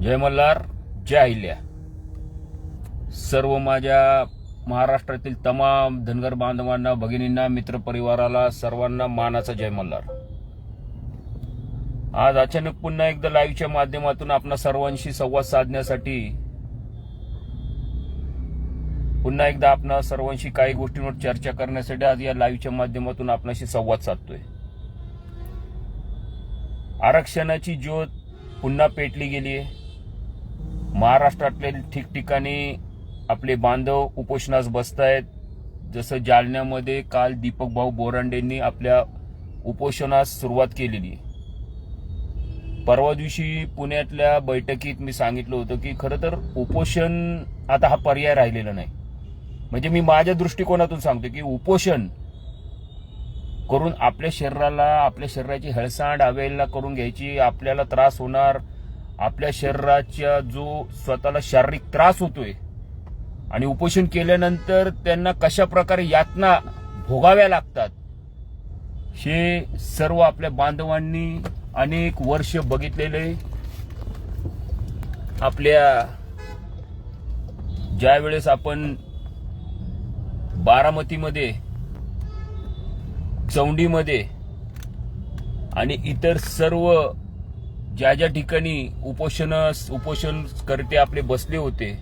जय मल्हार जय अहिल्या. सर्व माझ्या महाराष्ट्रातील तमाम धनगर बांधवांना भगिनींना मित्रपरिवाराला सर्वांना मानाचा जय मल्हार. आज अचानक पुन्हा एकदा लाईव्हच्या माध्यमातून आपणा सर्वांशी संवाद साधण्यासाठी पुन्हा एकदा आपणा सर्वांशी काही गोष्टींवर चर्चा करण्यासाठी आज या लाईव्हच्या माध्यमातून आपणाशी संवाद साधतोय. आरक्षणाची ज्योत पुन्हा पेटली गेली आहे महाराष्ट्रातले ठिकठिकाणी आपले बांधव उपोषणास बसतायत. जसं जालन्यामध्ये काल दीपक भाऊ बोरांडेंनी आपल्या उपोषणास सुरुवात केलेली. परवा दिवशी पुण्यातल्या बैठकीत मी सांगितलं होतं की खरं तर उपोषण आता हा पर्याय राहिलेला नाही. म्हणजे मी माझ्या दृष्टिकोनातून सांगतो की उपोषण करून आपल्या शरीराला आपल्या शरीराची हेळसांड अवेलना करून घ्यायची आपल्याला त्रास होणार आपल्या शरीराच्या जो स्वतःला शारीरिक त्रास होतोय आणि उपोषण केल्यानंतर त्यांना कशा प्रकारे यातना भोगाव्या लागतात हे सर्व आपल्या बांधवांनी अनेक वर्ष बघितलेले. आपल्या ज्या वेळेस आपण बारामतीमध्ये चौंडीमध्ये आणि इतर सर्व ज्या ज्या ठिकाणी उपोषण उपोषण करते आपले बसले होते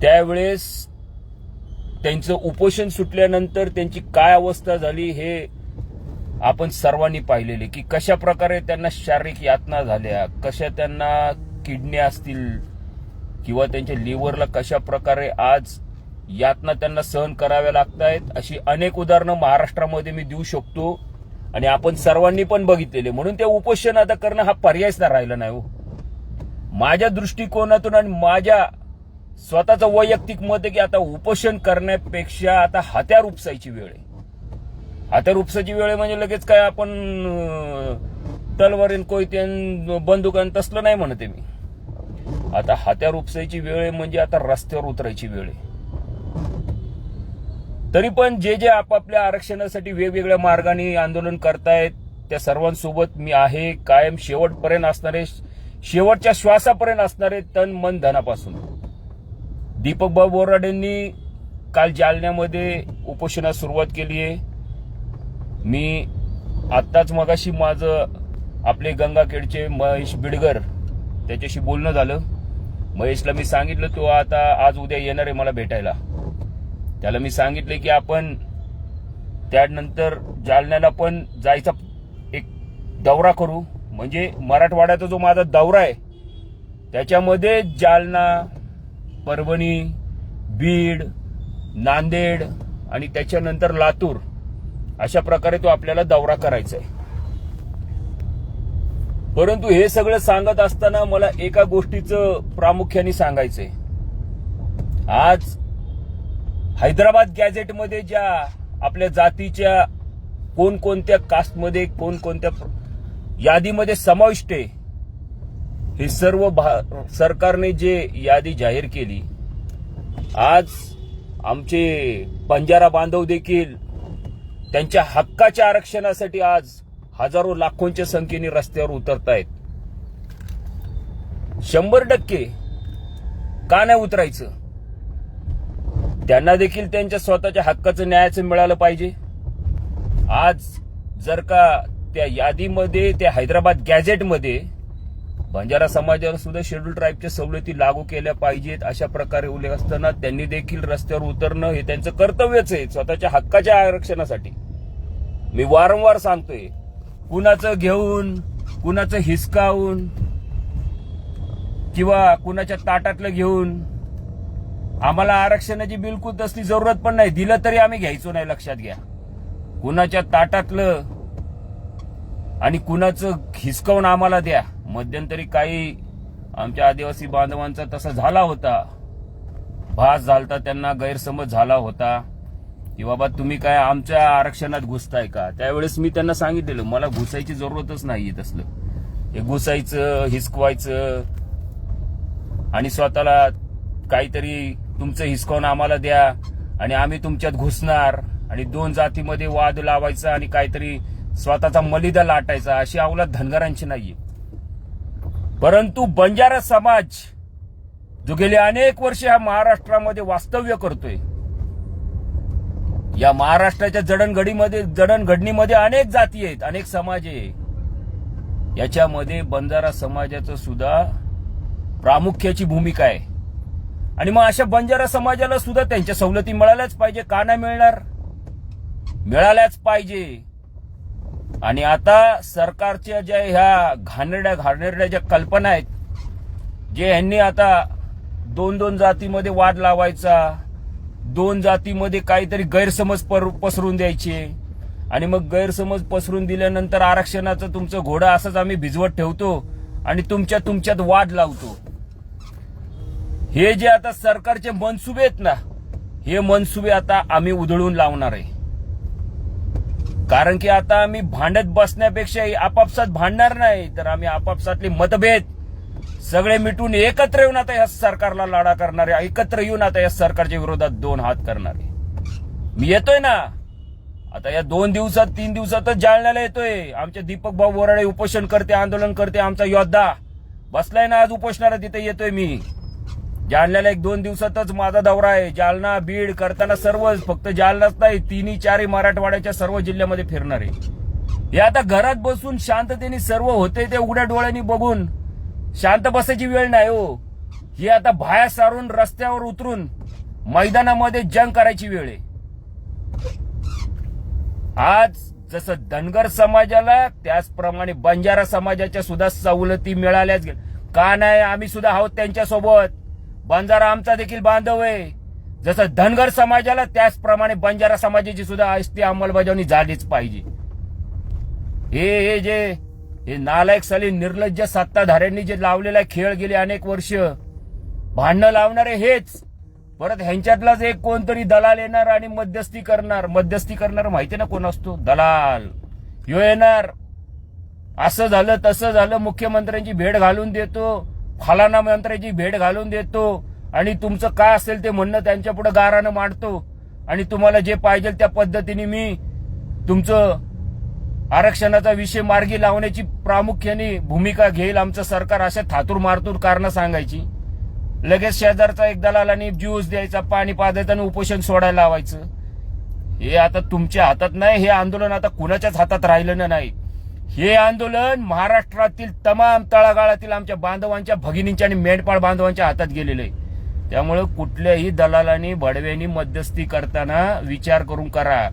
त्यावेळेस त्यांचं उपोषण सुटल्यानंतर त्यांची काय अवस्था झाली हे आपण सर्वांनी पाहिलेले की कशा प्रकारे त्यांना शारीरिक यातना झाल्या कशा त्यांना किडन्या असतील किंवा त्यांच्या लिव्हरला कशा प्रकारे आज यातना त्यांना सहन कराव्या लागतायत अशी अनेक उदाहरणं महाराष्ट्रामध्ये मी देऊ शकतो. आणि आपण सर्वांनी पण बघितलेले. म्हणून ते उपोषण आता करणं हा पर्यायच ना राहिला नाही हो. माझ्या दृष्टिकोनातून आणि माझ्या स्वतःचं वैयक्तिक मत आहे की आता उपोषण करण्यापेक्षा आता हत्यार उपसायची वेळ आहे. हत्यार उपसायची वेळ आहे म्हणजे लगेच काय आपण अं, तलवारीन बंदूक बंदुकान तसलं नाही म्हणते मी. आता हत्यार उपसायची वेळ आहे म्हणजे आता रस्त्यावर उतरायची वेळ आहे. तरी पण जे जे आपापल्या आरक्षणासाठी वेगवेगळ्या मार्गाने आंदोलन करतायत त्या सर्वांसोबत मी आहे कायम शेवटपर्यंत असणारे शेवटच्या श्वासापर्यंत असणारे तन मन धनापासून. दीपक बाब बोराडेंनी काल जालन्यामध्ये उपोषणास सुरुवात केली आहे. मी आत्ताच मगाशी माझं आपले गंगाखेडचे महेश बिडगर त्याच्याशी बोलणं झालं. महेशला मी सांगितलं तो आता आज उद्या येणार आहे मला भेटायला. त्याला मी सांगितले की आपण त्यानंतर जालन्याला पण जायचा एक दौरा करू. म्हणजे मराठवाड्याचा जो माझा दौरा आहे त्याच्यामध्ये जालना परभणी बीड नांदेड आणि त्याच्यानंतर लातूर अशा प्रकारे तो आपल्याला दौरा करायचा आहे. परंतु हे सगळं सांगत असताना मला एका गोष्टीचं प्रामुख्याने सांगायचंय. आज हैदराबाद गॅझेटमध्ये ज्या आपल्या जातीच्या कोणकोणत्या कास्टमध्ये कोणकोणत्या यादीमध्ये समाविष्ट आहे हे सर्व भा- सरकारने जे यादी जाहीर केली आज आमचे बंजारा बांधव देखील त्यांच्या हक्काच्या आरक्षणासाठी आज हजारो लाखोंच्या संख्येने रस्त्यावर उतरतायत. शंभर टक्के का नाही उतरायचं? त्यांना देखील त्यांच्या स्वतःच्या हक्काचं न्यायाचं मिळालं पाहिजे. आज जर का त्या यादीमध्ये त्या हैदराबाद गॅझेटमध्ये बंजारा समाजावर सुद्धा शेड्यूल ट्राईबच्या सवलती लागू केल्या पाहिजेत अशा प्रकारे उल्लेख असताना त्यांनी देखील रस्त्यावर उतरणं हे त्यांचं कर्तव्यच आहे स्वतःच्या हक्काच्या आरक्षणासाठी. मी वारंवार सांगतोय कुणाचं घेऊन कुणाचं हिसकावून किंवा कुणाच्या ताटातलं घेऊन आम्हाला आरक्षणाची बिलकुल तसली जरूरत पण नाही. दिलं तरी आम्ही घ्यायचो नाही लक्षात घ्या. कुणाच्या ताटातलं आणि कुणाचं हिसकवून आम्हाला द्या. मध्यंतरी काही आमच्या आदिवासी बांधवांचा तसा झाला होता. भास झालता त्यांना गैरसमज झाला होता. की बाबा तुम्ही काय आमच्या आरक्षणात घुसताय का? त्यावेळेस मी त्यांना सांगितलेलं मला घुसायची जरूरतच नाही तसलं. हे घुसायचं हिसकवायचं आणि स्वतःला काहीतरी तुमचं हिसकावून आम्हाला द्या आणि आम्ही तुमच्यात घुसणार आणि दोन जातीमध्ये वाद लावायचा आणि काहीतरी स्वतःचा मलिदा लाटायचा अशी अवलाद धनगरांची नाहीये. परंतु बंजारा समाज जो गेले अनेक वर्ष हा महाराष्ट्रामध्ये वास्तव्य करतोय या महाराष्ट्राच्या जडणघडीमध्ये जडणघडणीमध्ये अनेक जाती आहेत अनेक समाज आहे. याच्यामध्ये बंजारा समाजाचं सुद्धा प्रामुख्याची भूमिका आहे. आणि मग अशा बंजारा समाजाला सुद्धा त्यांच्या सवलती मिळाल्याच पाहिजे का नाही मिळणार? मिळाल्याच पाहिजे. आणि आता सरकारच्या ज्या ह्या घाणेरड्या घाणेरड्या ज्या कल्पना आहेत जे यांनी आता दोन दोन जातीमध्ये वाद लावायचा दोन जातीमध्ये काहीतरी गैरसमज पसरून द्यायचे आणि मग गैरसमज पसरून दिल्यानंतर आरक्षणाचं तुमचं घोडं असंच आम्ही भिजवत ठेवतो आणि तुमच्या तुमच्यात वाद लावतो. हे जे आता सरकारचे मनसुबे आहेत ना हे मनसुबे आता आम्ही उधळून लावणार आहे. कारण की आता आम्ही भांडत बसण्यापेक्षा आपापसात भांडणार नाही तर आम्ही आपापसातले मतभेद सगळे मिटून एकत्र येऊन आता या सरकारला लढा करणारे एकत्र येऊन आता या सरकारच्या विरोधात दोन हात करणारे मी येतोय ना? आता या दोन दिवसात तीन दिवसातच जालन्याला येतोय. आमचे दीपक भाऊ वराडे उपोषण करते आंदोलन करते आमचा योद्धा. बसलाय ना आज उपोषणाला तिथे येतोय मी. जालन्याला एक दोन दिवसातच माझा दौरा आहे. जालना बीड करताना सर्व फक्त जालनाच नाही तिन्ही चारही मराठवाड्याच्या सर्व जिल्ह्यामध्ये फिरणार आहे. हे आता घरात बसून शांततेने सर्व होते ते उघड्या डोळ्यांनी बघून शांत बसायची वेळ नाही हो. ही आता बाहेर सारून रस्त्यावर उतरून मैदानामध्ये जंग करायची वेळ आहे. आज जसं धनगर समाजाला त्याचप्रमाणे बंजारा समाजाच्या सुद्धा सवलती मिळाल्याच का नाही आम्ही सुद्धा आहोत त्यांच्यासोबत. बंजारा आमचा देखील बांधव आहे. जसं धनगर समाजाला त्याचप्रमाणे बंजारा समाजाची सुद्धा आस्ती अंमलबजावणी झालीच पाहिजे. हे हे जे हे नालायक साली निर्लज्ज सत्ताधाऱ्यांनी जे लावलेला खेळ गेले अनेक वर्ष भांडणं लावणारे हेच. परत ह्यांच्यातलाच एक कोणतरी दलाल येणार आणि मध्यस्थी करणार. मध्यस्थी करणार माहिती ना कोण असतो? दलाल. ह्यो येणार. असं झालं तसं झालं मुख्यमंत्र्यांची भेट घालून देतो. फलाना मंत्र्याची भेट घालून देतो आणि तुमचं काय असेल ते म्हणणं त्यांच्या पुढे गारानं मांडतो. आणि तुम्हाला जे पाहिजे त्या पद्धतीने मी तुमचं आरक्षणाचा विषय मार्गी लावण्याची प्रामुख्याने भूमिका घेईल आमचं सरकार अशा थातूर मारतूर कारणं सांगायची. लगेच शेजारचा एक दलालाने ज्यूस द्यायचा पाणी पाजायचं आणि उपोषण सोडायला लावायचं. हे आता तुमच्या हातात नाही हे आंदोलन आता कुणाच्याच हातात राहिलं नाही. हे आंदोलन महाराष्ट्रातील तमाम तळागाळातील आमच्या बांधवांच्या भगिनींच्या आणि मेंढपाळ बांधवांच्या हातात गेलेलं आहे. त्यामुळे कुठल्याही दलालांनी भडव्यांनी मध्यस्थी करताना विचार करून करा.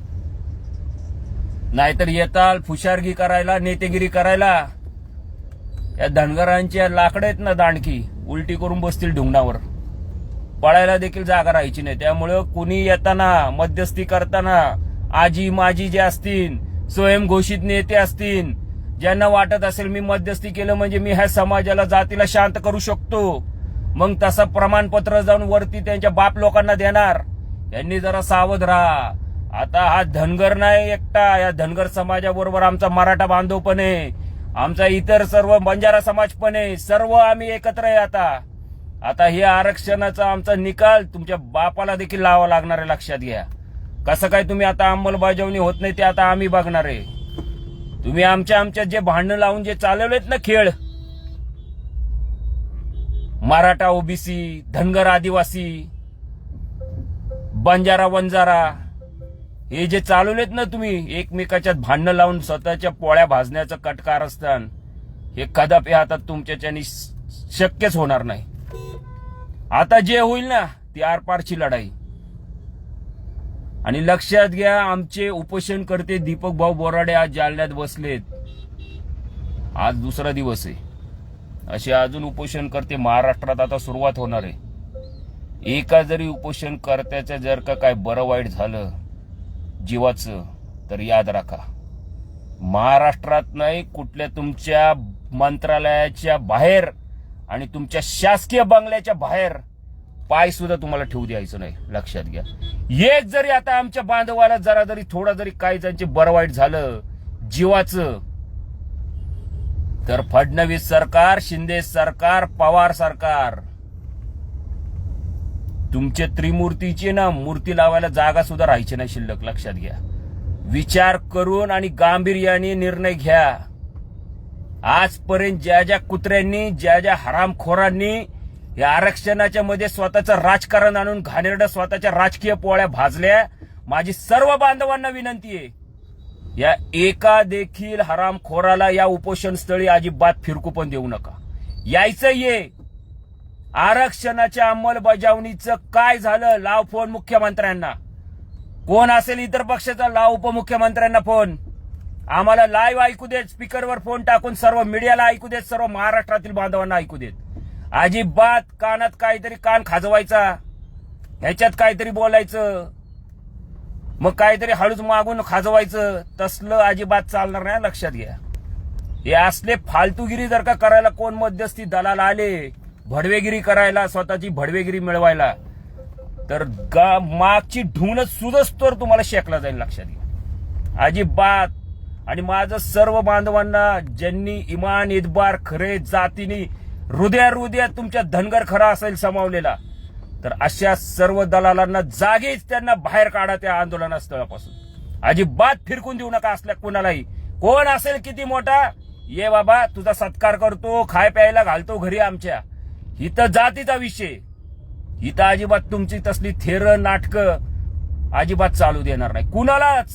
नाहीतर येताल फुशारगी करायला नेतेगिरी करायला. या धनगरांच्या लाकडं आहेत ना दांडकी उलटी करून बसतील ढुंगणावर. पळायला देखील जागा राहायची नाही. त्यामुळं कुणी येताना मध्यस्थी करताना आजी माजी जे असतील स्वयंघोषित नेते असतील ज्यांना वाटत असेल मी मध्यस्थी केलं म्हणजे मी ह्या समाजाला जातीला शांत करू शकतो. मग तसं प्रमाणपत्र जाऊन वरती त्यांच्या बाप लोकांना देणार. यांनी जरा सावध राहा. आता हा धनगर नाही एकटा. या धनगर समाजाबरोबर आमचा मराठा बांधव पण आहे. आमचा इतर सर्व बंजारा समाज पण आहे. सर्व आम्ही एकत्र आहे आता. आता हे आरक्षणाचा आमचा निकाल तुमच्या बापाला देखील लावा लागणार आहे लक्षात घ्या. कसं काय तुम्ही आता अंमलबजावणी होत नाही ते आता आम्ही बघणार आहे. तुम्ही आमच्या आमच्या जे भांडणं लावून जे चालवलेत ना खेळ मराठा ओबीसी धनगर आदिवासी बंजारा वंजारा हे जे चालवलेत ना तुम्ही एकमेकाच्यात भांडणं लावून स्वतःच्या पोळ्या भाजण्याचं कटकार असतान हे कदापि आता तुमच्याच्यानी शक्यच होणार नाही. आता जे होईल ना ती आरपारची लढाई. आणि लक्षात घ्या आमचे उपोषण करते दीपक भाऊ बोराडे आज जालन्यात बसलेत. आज दुसरा दिवस आहे. असे अजून उपोषण करते महाराष्ट्रात आता सुरुवात होणार आहे. एका जरी उपोषण करत्याचं जर का काय बरं वाईट झालं जीवाचं तर याद राखा. महाराष्ट्रात नाही कुठल्या तुमच्या मंत्रालयाच्या बाहेर आणि तुमच्या शासकीय बंगल्याच्या बाहेर पाय सुद्धा तुम्हाला ठेवू द्यायचं नाही. लक्षात घ्या. एक जरी आता आमच्या बांधवाला जरा जरी थोडा जरी काही त्यांचे बरं वाईट झालं जीवाचं तर फडणवीस सरकार शिंदे सरकार पवार सरकार तुमचे त्रिमूर्तीची ना मूर्ती लावायला जागा सुद्धा राहायची नाही शिल्लक लक्षात घ्या. विचार करून आणि गांभीर्याने निर्णय घ्या. आजपर्यंत ज्या ज्या कुत्र्यांनी ज्या ज्या हरामखोरांनी या आरक्षणाच्या मध्ये स्वतःचं राजकारण आणून घाणेरडं स्वतःच्या राजकीय पोळ्या भाजल्या माझी सर्व बांधवांना विनंती आहे या एका देखील हरामखोराला या उपोषण स्थळी अजिबात फिरकू पण देऊ नका. यायचं ये. आरक्षणाच्या अंमलबजावणीचं काय झालं लाव फोन मुख्यमंत्र्यांना. कोण असेल इतर पक्षाचा लाव उपमुख्यमंत्र्यांना फोन. आम्हाला लाईव्ह ऐकू देत स्पीकरवर फोन टाकून सर्व मीडियाला ऐकू देत सर्व महाराष्ट्रातील बांधवांना ऐकू देत. अजिबात कानात काहीतरी कान खाजवायचा. ह्याच्यात काहीतरी बोलायचं. मग काहीतरी हळूच मागून खाजवायचं. तसलं अजिबात चालणार नाही लक्षात घ्या. हे असले फालतूगिरी जर का करायला कोण मध्यस्थी दलाल आले भडवेगिरी करायला स्वतःची भडवेगिरी मिळवायला तर गा मागची ढूनच सुदच तर तुम्हाला शेकला जाईल लक्षात घ्या. अजिबात. आणि माझं सर्व बांधवांना ज्यांनी इमान इतबार खरे जातीनी हृदया हृदयात तुमच्या धनगर खरा असेल समावलेला तर अशा सर्व दलालांना जागीच त्यांना बाहेर काढा त्या आंदोलना स्थळापासून अजिबात फिरकून देऊ नका असल्या कुणालाही. कोण असेल किती मोठा? ये बाबा तुझा सत्कार करतो खाय प्यायला घालतो घरी आमच्या. इथं जातीचा विषय. इथं अजिबात तुमची तसली थेर नाटक अजिबात चालू देणार नाही. कुणालाच.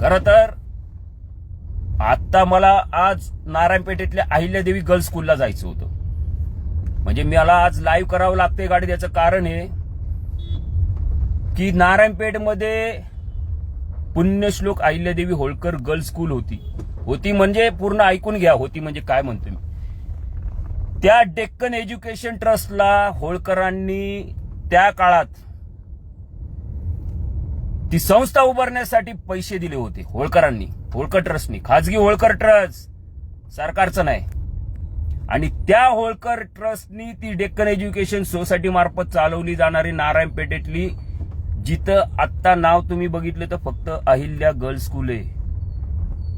खर तर आता मला आज नारायणपेठेतल्या अहिल्यादेवी गर्ल्स स्कूलला जायचं होतं. म्हणजे मला आज लाईव्ह करावं लागतंय गाडी त्याचं कारण आहे की नारायणपेठमध्ये पुण्यश्लोक अहिल्यादेवी होळकर गर्ल्स स्कूल होती. होती म्हणजे पूर्ण ऐकून घ्या होती म्हणजे काय म्हणतो मी. त्या डेक्कन एज्युकेशन ट्रस्टला होळकरांनी त्या काळात ती संस्था उभारण्यासाठी पैसे दिले होते होळकरांनी होळकर ट्रस्टनी. खाजगी होळकर ट्रस्ट सरकारचं नाही. आणि त्या होळकर ट्रस्टनी ती डेक्कन एज्युकेशन सोसायटी मार्फत चालवली जाणारी नारायण पेठेतली जिथं आत्ता नाव तुम्ही बघितलं तर फक्त अहिल्या गर्ल्स स्कूल आहे.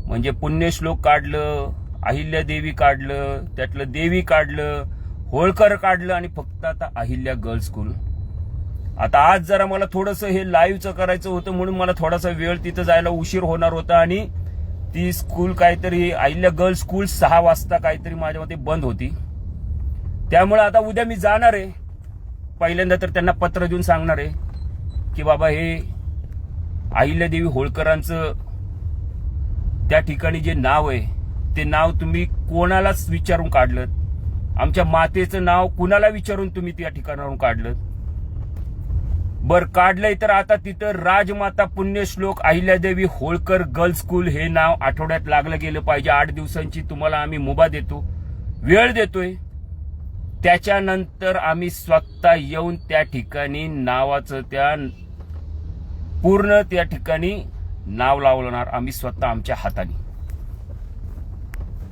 म्हणजे पुण्यश्लोक काढलं अहिल्या देवी काढलं त्यातलं देवी काढलं होळकर काढलं आणि फक्त आता अहिल्या गर्ल्स स्कूल. आता आज जरा मला थोडंसं हे लाईव्हचं करायचं होतं म्हणून मला थोडासा वेळ तिथं जायला उशीर होणार होता आणि ती स्कूल काहीतरी अहिल्या गर्ल्स स्कूल सहा वाजता काहीतरी माझ्या मते बंद होती. त्यामुळे आता उद्या मी जाणार आहे. पहिल्यांदा तर त्यांना पत्र देऊन सांगणार आहे की बाबा हे अहिल्यादेवी होळकरांचं त्या ठिकाणी जे नाव आहे ते नाव तुम्ही कोणालाच विचारून काढलं आमच्या मातेचं नाव कुणाला विचारून तुम्ही त्या ठिकाणावरून काढलं बर काढलंय तर आता तिथं राजमाता पुण्यश्लोक अहिल्यादेवी होळकर गर्ल्स स्कूल हे नाव आठवड्यात लागलं गेलं पाहिजे. आठ दिवसांची तुम्हाला आम्ही मुभा देतो. वेळ देतोय. त्याच्यानंतर आम्ही स्वतः येऊन त्या ठिकाणी नावाचं त्या पूर्ण त्या ठिकाणी नाव लावणार. आम्ही स्वतः आमच्या हाताने.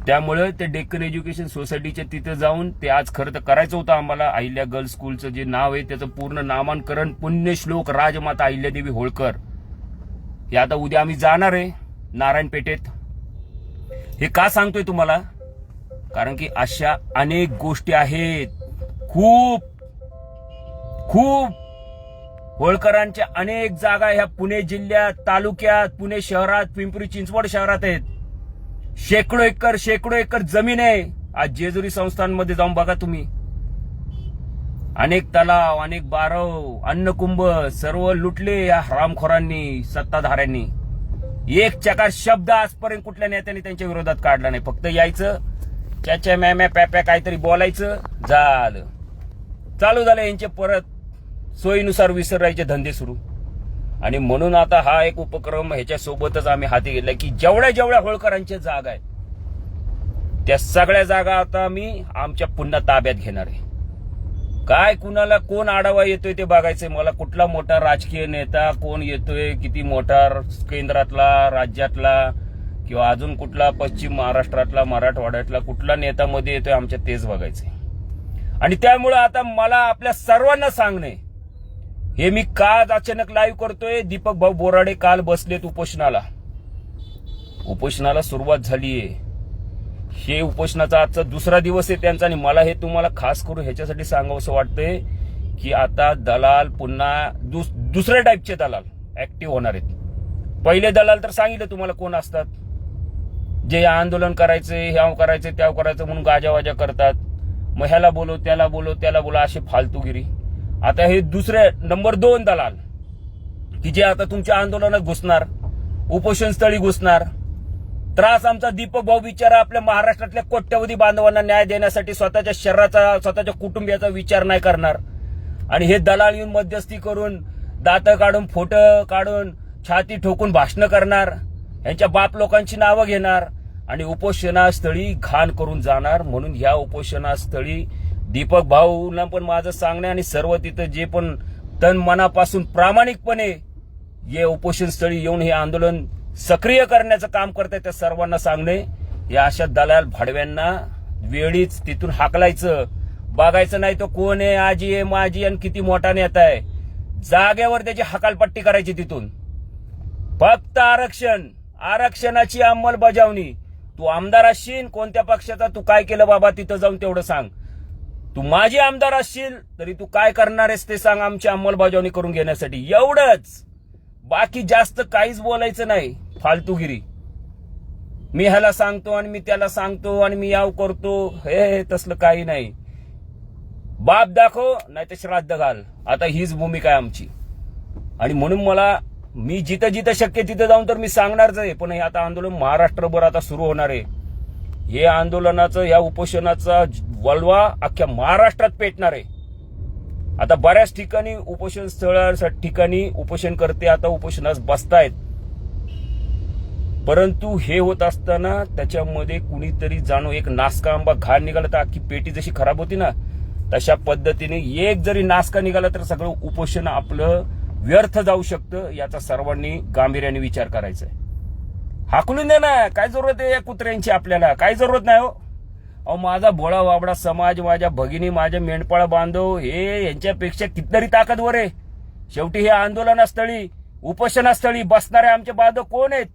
त्यामुळे ते डेक्कन एज्युकेशन सोसायटीच्या तिथे जाऊन ते आज खरं तर करायचं होतं आम्हाला. अहिल्या गर्ल्स स्कूलचं जे नाव आहे त्याचं पूर्ण नामांकरण पुण्यश्लोक राजमाता अहिल्यादेवी होळकर. हे आता उद्या आम्ही जाणार आहे नारायणपेठेत हे का सांगतोय तुम्हाला? कारण की अशा अनेक गोष्टी आहेत. खूप खूप. होळकरांच्या अनेक जागा ह्या पुणे जिल्ह्यात तालुक्यात पुणे शहरात पिंपरी चिंचवड शहरात आहेत. शेकडो एकर शेकडो एकर जमीन आहे. आज जेजुरी संस्थांमध्ये जाऊन बघा तुम्ही. अनेक तलाव अनेक बारव अन्नकुंभ सर्व लुटले या हरामखोरांनी सत्ताधाऱ्यांनी. एक चकार शब्द आजपर्यंत कुठल्या नेत्याने त्यांच्या विरोधात काढला नाही. फक्त यायचं त्याच्या मॅम्या पॅप्या काहीतरी बोलायचं झालं. चालू झालं यांचे परत. सोयीनुसार विसरायचे धंदे सुरू. आणि म्हणून आता हा एक उपक्रम ह्याच्यासोबतच आम्ही हाती घेतला की जेवढ्या जेवढ्या होळकरांच्या जागा आहेत त्या सगळ्या जागा आता मी आमच्या पुन्हा ताब्यात घेणार आहे. काय कुणाला कोण आढावा येतोय ते बघायचंय. मला कुठला मोठा राजकीय नेता कोण येतोय किती मोठा केंद्रातला राज्यातला किंवा अजून कुठला पश्चिम महाराष्ट्रातला मराठवाड्यातला कुठला नेता मध्ये येतोय आमच्या तेच बघायचंय. आणि त्यामुळे आता मला आपल्या सर्वांना सांगणे हे मी का आज अचानक लाईव्ह करतोय. दीपक भाऊ बोराडे काल बसलेत उपोषणाला. उपोषणाला सुरुवात झालीये हे उपोषणाचा आजचा दुसरा दिवस आहे त्यांचा आणि मला हे तुम्हाला खास करून ह्याच्यासाठी सांगावंसं वाटतंय की आता दलाल पुन्हा दुस- दुसऱ्या टाईपचे दलाल ऍक्टिव्ह होणार आहेत. पहिले दलाल तर सांगितलं तुम्हाला कोण असतात. जे आंदोलन करायचे ह्याव करायचे त्याव करायचं म्हणून गाजावाजा करतात. मग ह्याला बोलो त्याला बोलो त्याला बोला अशी फालतूगिरी. आता हे दुसरे नंबर दोन दलाल की जे आता तुमच्या आंदोलनात घुसणार उपोषण स्थळी घुसणार. त्रास आमचा दीपक भाऊ विचार आपल्या महाराष्ट्रातल्या कोट्यवधी बांधवांना न्याय देण्यासाठी स्वतःच्या शरीराचा स्वतःच्या कुटुंबियाचा विचार नाही करणार. आणि हे दलाल येऊन मध्यस्थी करून दात काढून फोटो काढून छाती ठोकून भाषणं करणार यांच्या बाप लोकांची नावं घेणार आणि उपोषणास्थळी घाण करून जाणार म्हणून ह्या उपोषणास्थळी दीपक भाऊला पण माझं सांगणे आणि सर्व तिथं जे पण तन मनापासून प्रामाणिकपणे ये उपोषणस्थळी येऊन हे आंदोलन सक्रिय करण्याचं काम करताय त्या सर्वांना सांगणे. या अशा दलाल भाडव्यांना वेळीच तिथून हाकलायचं. बघायचं नाही तो कोण आहे आजी आहे माझी आणि किती मोठा नेता आहे. जागेवर त्याची हकालपट्टी करायची तिथून. फक्त आरक्षण. आरक्षणाची अंमलबजावणी. तू आमदार असशील कोणत्या पक्षाचा तू काय केलं बाबा तिथं जाऊन तेवढं सांग. तू माझी आमदार असशील तरी तू काय करणार आहेस ते सांग आमची अंमलबजावणी करून घेण्यासाठी. एवढंच. बाकी जास्त काहीच बोलायचं नाही. फालतूगिरी. मी ह्याला सांगतो आणि मी त्याला सांगतो आणि मी याव करतो. हे हे, तसलं काही नाही. बाप दाखव नाही तर श्राद्ध घाल. आता हीच भूमिका आहे आमची. आणि म्हणून मला मी जिथं जिथं शक्य तिथं जाऊन तर मी सांगणारच आहे. पण हे आता आंदोलन महाराष्ट्रभर आता सुरू होणार आहे. हे आंदोलनाचं या उपोषणाचा वलवा अख्ख्या महाराष्ट्रात पेटणार आहे. आता बऱ्याच ठिकाणी उपोषण स्थळा ठिकाणी उपोषण करते आता उपोषणास बसतायत. परंतु हे होत असताना त्याच्यामध्ये कुणीतरी जाणो एक नासका आंबा घाण निघाला तर अख्खी पेटी जशी खराब होती ना तशा पद्धतीने एक जरी नासका निघाला तर सगळं उपोषण आपलं व्यर्थ जाऊ शकतं याचा सर्वांनी गांभीर्याने विचार करायचा आहे. हाकलून दे ना. काय जरूरत आहे या कुत्र्यांची आपल्याला? काय जरूरत नाही हो. अहो माझा भोळा वाबडा समाज माझ्या भगिनी माझ्या मेंढपाळ बांधव हे यांच्यापेक्षा कितीतरी ताकदवर आहे. शेवटी हे आंदोलनास्थळी उपोषणास्थळी बसणारे आमचे बांधव कोण आहेत?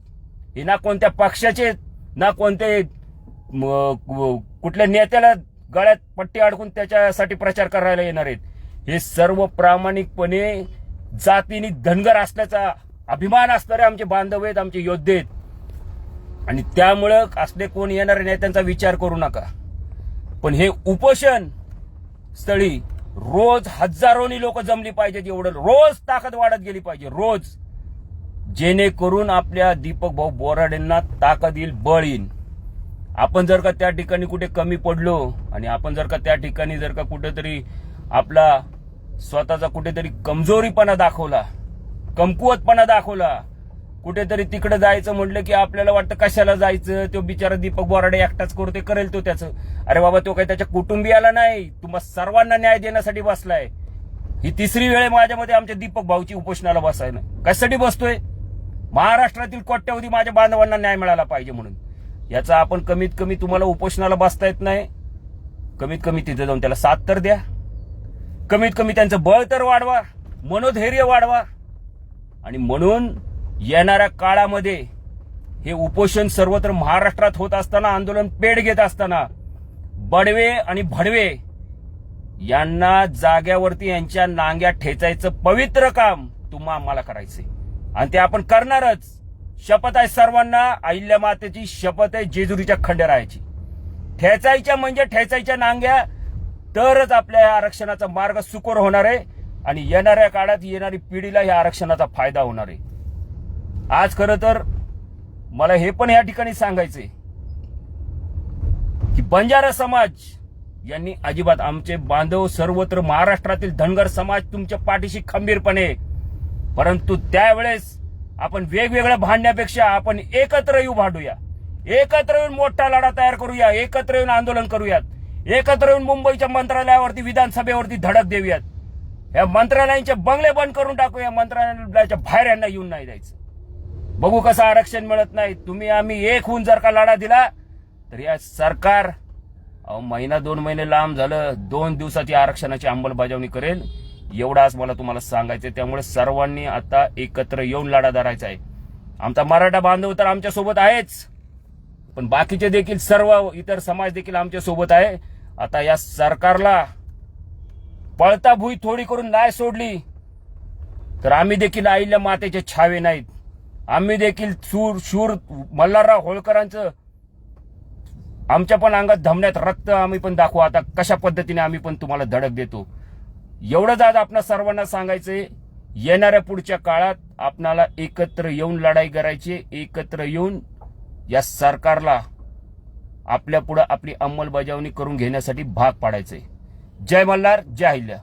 हे ना कोणत्या पक्षाचे आहेत, ना कोणते कुठल्या नेत्याला गळ्यात पट्टी अडकून त्याच्यासाठी प्रचार करायला येणार आहेत? हे सर्व प्रामाणिकपणे जातीने धनगर असल्याचा अभिमान असणारे आमचे बांधव आहेत आमचे योद्धे आहेत. आणि त्यामुळं असले कोण येणारे त्यांचा विचार करू नका. पण हे उपोषण स्थळी रोज हजारोनी लोक जमली पाहिजेत एवढं. रोज ताकद वाढत गेली पाहिजे रोज. जेणेकरून आपल्या दीपक भाऊ बोराडेंना ताकद येईल बळ येईल. आपण जर का त्या ठिकाणी कुठे कमी पडलो आणि आपण जर का त्या ठिकाणी जर का कुठेतरी आपला स्वतःचा कुठेतरी कमजोरीपणा दाखवला कमकुवतपणा दाखवला कुठेतरी तिकडे जायचं म्हटलं की आपल्याला वाटतं कशाला जायचं? तो बिचारा दीपक बोराडे एकटाच करतो करेल तो त्याचं. अरे बाबा तो काही त्याच्या कुटुंबियाला नाही. तुम्हा सर्वांना न्याय देण्यासाठी बसलाय. ही तिसरी वेळ माझ्यामध्ये आमच्या दीपक भाऊची उपोषणाला बसायला. कशासाठी बसतोय? महाराष्ट्रातील कोट्यवधी माझ्या बांधवांना न्याय मिळाला पाहिजे म्हणून. याचा आपण कमीत कमी तुम्हाला उपोषणाला बसता येत नाही. कमीत कमी तिथे जाऊन त्याला साथ तर द्या. कमीत कमी त्यांचं बळ तर वाढवा. मनोधैर्य वाढवा. आणि म्हणून येणाऱ्या काळामध्ये हे उपोषण सर्वत्र महाराष्ट्रात होत असताना आंदोलन पेड घेत असताना बडवे आणि भडवे यांना जाग्यावरती यांच्या नांग्या ठेचायचं पवित्र काम तुम्हा आम्हाला करायचंय. आणि ते आपण करणारच. शपथ आहे सर्वांना. अहिल्या मातेची शपथ आहे जेजुरीच्या खंडेरायाची ठेचायच्या म्हणजे ठेचायच्या नांग्या. तरच आपल्या या आरक्षणाचा मार्ग सुकर होणार आहे. आणि येणाऱ्या काळात येणारी पिढीला या आरक्षणाचा फायदा होणार आहे. आज खरं तर मला हे पण या ठिकाणी सांगायचंय की बंजारा समाज यांनी अजिबात आमचे बांधव सर्वत्र महाराष्ट्रातील धनगर समाज तुमच्या पाठीशी खंबीरपणे परंतु त्यावेळेस आपण वेगवेगळ्या भांडण्यापेक्षा आपण एकत्र येऊ भांडूया. एकत्र येऊन मोठा लढा तयार करूया एकत्र येऊन आंदोलन करूयात. एकत्र येऊन मुंबईच्या मंत्रालयावरती विधानसभेवरती धडक देऊयात. या मंत्रालयांचे बंगले बंद करून टाकूया मंत्रालयाच्या बाहेर यांना येऊन नाही द्यायचं बघू कसं आरक्षण मिळत नाही. तुम्ही आम्ही एक होऊन जर का लढा दिला तर या सरकार अहो महिना दोन महिने लांब झालं दोन दिवसाची आरक्षणाची अंमलबजावणी करेल. एवढाच मला तुम्हाला सांगायचं त्यामुळे सर्वांनी आता एकत्र येऊन लढा धरायचा आहे. आमचा मराठा बांधव तर आमच्यासोबत आहेच. पण बाकीचे देखील सर्व इतर समाज देखील आमच्यासोबत आहे. आता या सरकारला पळता भुई थोडी करून नाही सोडली तर आम्ही देखील आईल्या मातेचे छावे नाहीत. आम्ही देखील सूर शूर मल्हारराव होळकरांचं आमच्या पण अंगात धमण्यात रक्त आम्ही पण दाखवू. आता कशा पद्धतीने आम्ही पण तुम्हाला धडक देतो? एवढंच आज आपणा सर्वांना सांगायचंय येणाऱ्या पुढच्या काळात आपणाला एकत्र येऊन लढाई करायची एकत्र येऊन या सरकारला आपल्या पुढे आपली अंमलबजावणी करून घेण्यासाठी भाग पाडायचंय. जय मल्हार जय हिल्या